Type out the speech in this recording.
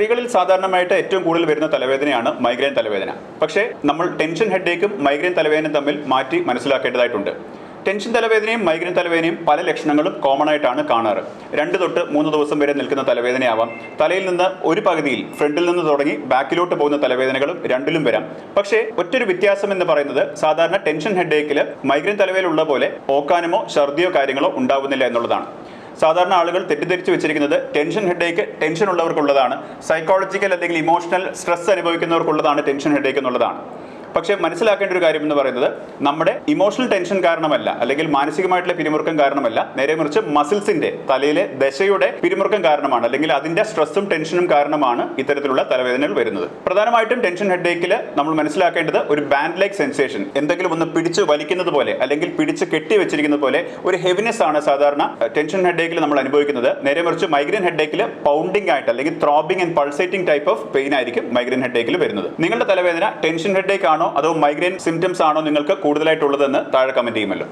സ്ത്രീകളിൽ സാധാരണമായിട്ട് ഏറ്റവും കൂടുതൽ വരുന്ന തലവേദനയാണ് മൈഗ്രെയിൻ തലവേദന. പക്ഷേ നമ്മൾ ടെൻഷൻ ഹെഡേക്കും മൈഗ്രെയിൻ തലവേദനയും തമ്മിൽ മാറ്റി മനസ്സിലാക്കേണ്ടതായിട്ടുണ്ട്. ടെൻഷൻ തലവേദനയും മൈഗ്രെയിൻ തലവേദനയും പല ലക്ഷണങ്ങളും കോമൺ ആയിട്ടാണ് കാണാറ്. രണ്ട് തൊട്ട് മൂന്ന് ദിവസം വരെ നിൽക്കുന്ന തലവേദനയാവാം. തലയിൽ നിന്ന് ഒരു പകുതിയിൽ ഫ്രണ്ടിൽ നിന്ന് തുടങ്ങി ബാക്കിലോട്ട് പോകുന്ന തലവേദനകളും രണ്ടിലും വരാം. പക്ഷേ ഒറ്റൊരു വ്യത്യാസം എന്ന് പറയുന്നത് സാധാരണ ടെൻഷൻ ഹെഡേക്കിൽ മൈഗ്രെയിൻ തലവേദനയുള്ള പോലെ ഓക്കാനമോ ഛർദിയോ കാര്യങ്ങളോ ഉണ്ടാവുന്നില്ല എന്നുള്ളതാണ്. സാധാരണ ആളുകൾ തെറ്റിദ്ധരിച്ചു വെച്ചിരിക്കുന്നത് ടെൻഷൻ ഹെഡേക്ക് ടെൻഷൻ ഉള്ളവർക്കുള്ളതാണ്. സൈക്കോളജിക്കൽ അല്ലെങ്കിൽ ഇമോഷണൽ സ്ട്രെസ് അനുഭവിക്കുന്നവർക്കുള്ളതാണ് ടെൻഷൻ ഹെഡേക്ക് എന്നുള്ളതാണ്. പക്ഷേ മനസ്സിലാക്കേണ്ട ഒരു കാര്യം എന്ന് പറയുന്നത് നമ്മുടെ ഇമോഷണൽ ടെൻഷൻ കാരണമല്ല അല്ലെങ്കിൽ മാനസികമായിട്ടുള്ള പിരിമുറുക്കം കാരണമല്ല നേരെ മറിച്ച് മസിൽസിന്റെ തലയിലെ ദശയുടെ പിരിമുറുക്കം കാരണമാണ് അല്ലെങ്കിൽ അതിന്റെ സ്ട്രെസ്സും ടെൻഷനും കാരണമാണ് ഇത്തരത്തിലുള്ള തലവേദനകൾ വരുന്നത്. പ്രധാനമായിട്ടും ടെൻഷൻ ഹെഡേക്കിൽ നമ്മൾ മനസ്സിലാക്കേണ്ടത് ഒരു ബാൻഡ് ലൈക്ക് സെൻസേഷൻ എന്തെങ്കിലും ഒന്ന് പിടിച്ച് വലിക്കുന്നത് പോലെ അല്ലെങ്കിൽ പിടിച്ച് കെട്ടി വെച്ചിരിക്കുന്നത് പോലെ ഒരു ഹെവിനെസ് ആണ് സാധാരണ ടെൻഷൻ ഹെഡേക്കിൽ നമ്മൾ അനുഭവിക്കുന്നത്. നേരെ മറിച്ച് മൈഗ്രെയിൻ ഹെഡേക്കിൽ പൗണ്ടിംഗ് ആയിട്ട് അല്ലെങ്കിൽ throbbing and pulsating type of pain ആയിരിക്കും മൈഗ്രെയിൻ ഹെഡേക്കിൽ വരുന്നത്. നിങ്ങളുടെ തലവേദന ടെൻഷൻ ഹെഡേക്ക് ആണോ അതോ മൈഗ്രെയിൻ സിംറ്റംസ് ആണോ നിങ്ങൾക്ക് കൂടുതലായിട്ടുള്ളതെന്ന് താഴെ കമന്റ് ചെയ്യുമല്ലോ.